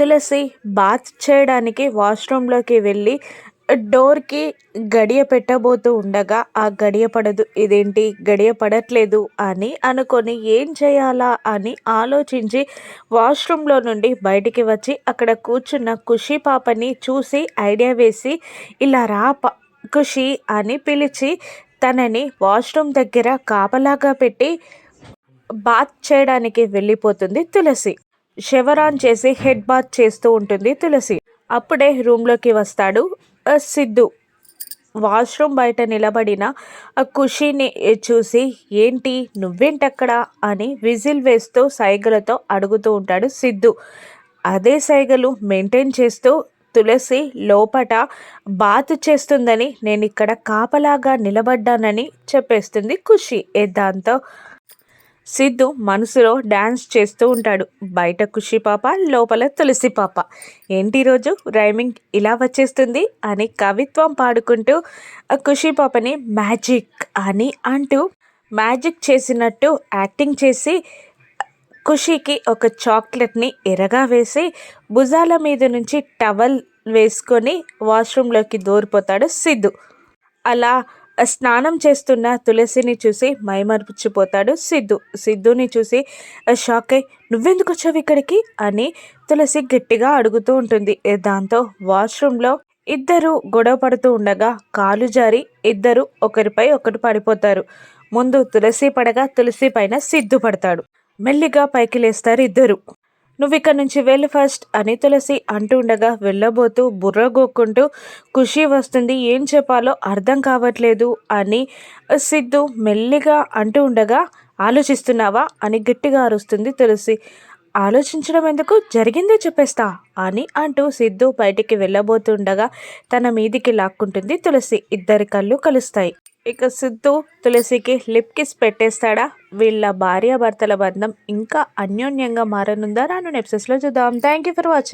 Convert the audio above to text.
తులసి bath చేయడానికి వాష్రూమ్లోకి వెళ్ళి డోర్కి గడియ పెట్టబోతూ ఉండగా ఆ గడియ పడదు. ఇదేంటి? గడియ పడట్లేదు అని అనుకొని ఏం చేయాలా అని ఆలోచించి వాష్రూమ్లో నుండి బయటికి వచ్చి అక్కడ కూర్చున్న ఖుషి పాపని చూసి ఐడియా వేసి ఇలా రా ఖుషి అని పిలిచి తనని వాష్రూమ్ దగ్గర కాపలాగా పెట్టి బాత్ చేయడానికి వెళ్ళిపోతుంది తులసి. షెవరాన్ చేసి హెడ్ బాత్ చేస్తూ ఉంటుంది తులసి. అప్పుడే రూమ్లోకి వస్తాడు సిద్ధు. వాష్రూమ్ బయట నిలబడిన ఖుషీని చూసి ఏంటి? నువ్వేంటక్కడ? అని విజిల్ వేస్తూ సైగలతో అడుగుతూ ఉంటాడు సిద్ధు. అదే సైగలు మెయింటైన్ చేస్తూ తులసి లోపట బాత్ చేస్తుందని నేను ఇక్కడ కాపలాగా నిలబడ్డానని చెప్పేస్తుంది ఖుషి. దాంతో? సిద్ధు మనసులో డ్యాన్స్ చేస్తూ ఉంటాడు. బయట ఖుషి పాప లోపల తులసి పాప. ఏంటి రోజు? రైమింగ్ ఇలా వచ్చేస్తుంది అని కవిత్వం పాడుకుంటూ ఖుషి పాపని మ్యాజిక్ అని అంటూ మ్యాజిక్ చేసినట్టు యాక్టింగ్ చేసి ఖుషికి ఒక చాక్లెట్ని ఎరగా వేసి భుజాల మీద నుంచి టవల్ వేసుకొని వాష్రూమ్లోకి దూరిపోతాడు సిద్ధు. అలా స్నానం చేస్తున్న తులసిని చూసి మైమర్చిపోతాడు సిద్ధు. సిద్ధుని చూసి షాక్ అయి నువ్వెందుకు వచ్చావు ఇక్కడికి? అని తులసి గట్టిగా అడుగుతూ ఉంటుంది. దాంతో వాష్రూమ్లో ఇద్దరు గొడవ పడుతూ ఉండగా కాలు జారి ఇద్దరు ఒకరిపై ఒకటి పడిపోతారు. ముందు తులసి పడగా తులసి పైన సిద్ధు పడతాడు. మెల్లిగా పైకి లేస్తారు ఇద్దరు. నువ్వు ఇక్కడ నుంచి వెళ్ళి ఫస్ట్ అని తులసి అంటుండగా వెళ్ళబోతూ బుర్రగోక్కుంటూ ఖుషి వస్తుంది ఏం చెప్పాలో అర్థం కావట్లేదు అని సిద్ధు మెల్లిగా అంటూ ఉండగా ఆలోచిస్తున్నావా? అని గట్టిగా అరుస్తుంది తులసి. ఆలోచించడం ఎందుకు? జరిగిందే చెప్పేస్తా అని అంటూ సిద్ధు బయటికి వెళ్ళబోతుండగా తన మీదికి లాక్కుంటుంది తులసి. ఇద్దరి కళ్ళు కలుస్తాయి. ఇక సిద్ధు తులసికి లిప్ కిస్ పెట్టేస్తాడా? వీళ్ళ భార్యాభర్తల బంధం ఇంకా అన్యోన్యంగా మారనుందా? రాను నెప్సెస్లో చూద్దాం. Thank you for watching